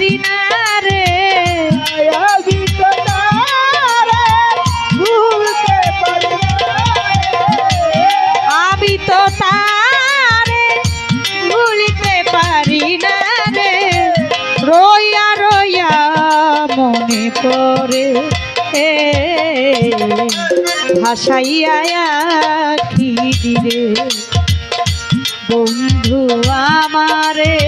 পারি আমি তো তারে ভুলতে পারি না আমি তো তারে ভুলিতে পারি না রে। রইয়া রইয়া পড়ে। এ, ভাসাইয়া আখি দিরে বন্ধু আমারে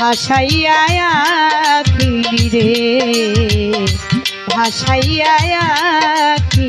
ভাসাইয়া কি রে ভাসাইয়া আখি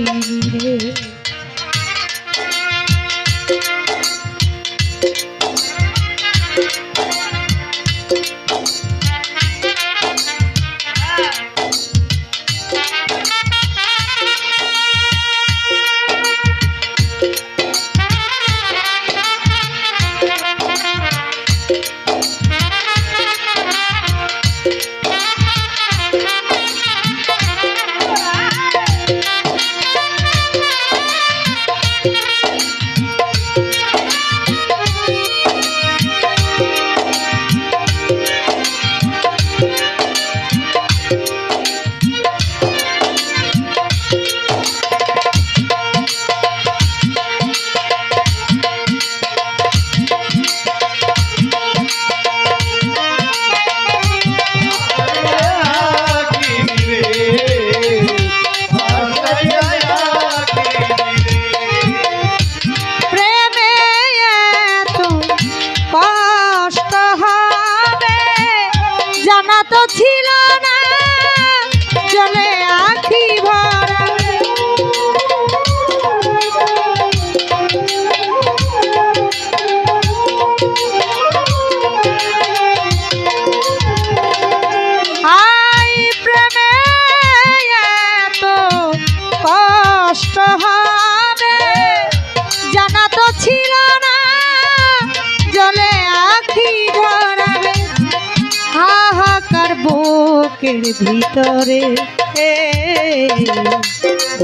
বুকের ভিতরে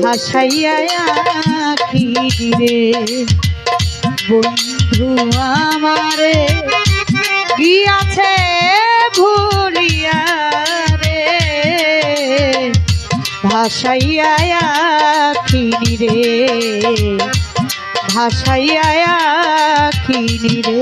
ভাসাইয়া আখি রে। বন্ধু আমারে গিয়াছে ভুলিয়া রে? ভাসাইয়া আখিনি রে, ভাসাইয়া আখিনি রে।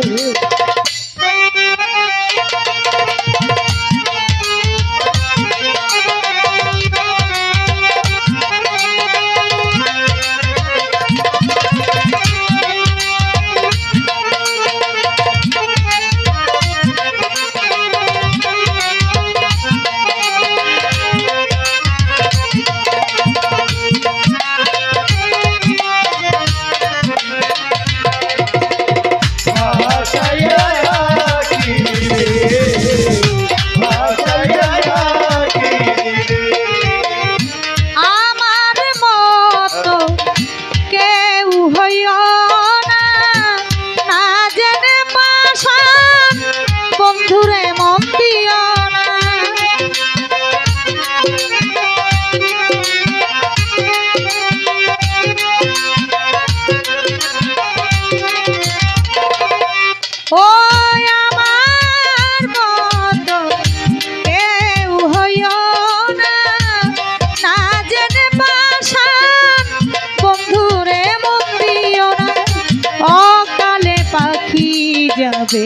যাবে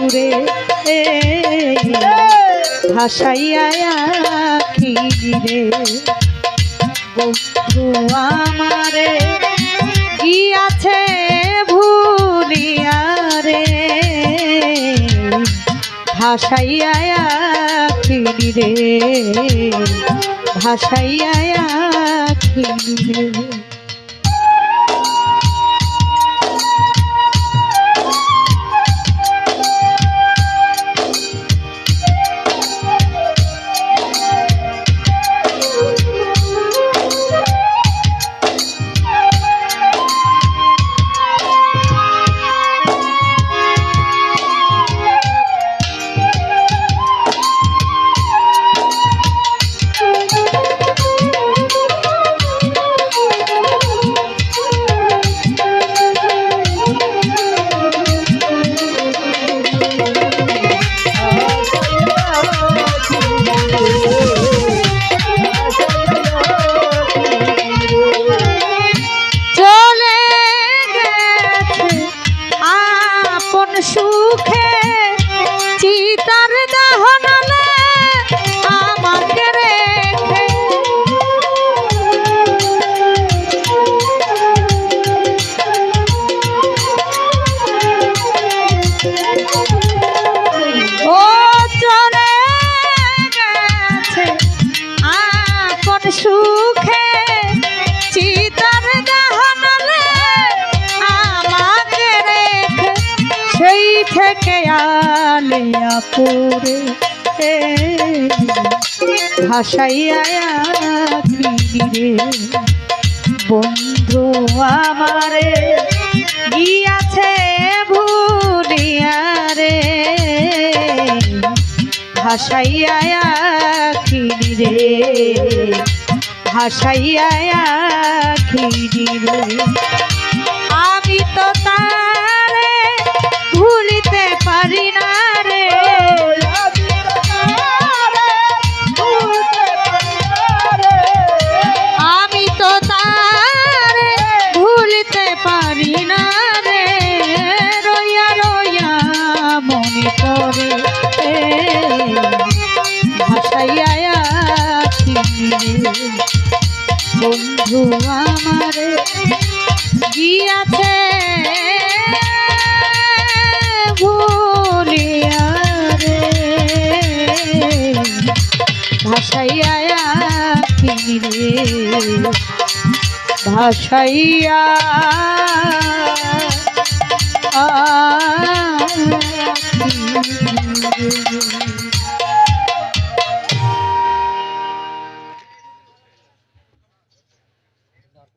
উড়ে। ভাসাইয়া আখি রে বন্ধু আমারে গিয়াছে ভুলিয়া রে? ভাসাইয়া আখিনি রে ভাসাইয়া আখিনি রে পিয়ালে আপুরে এ ভাসাইয়া রে। বন্ধু আমারে গিয়াছে ভুলিয়া রে? ভাসাইয়া খিরি ভাসাইয়া খিরি বন্ধু আমারে গিয়াছে ভুলিয়া রে? ভাসাইয়া রে ভাসাইয়া আ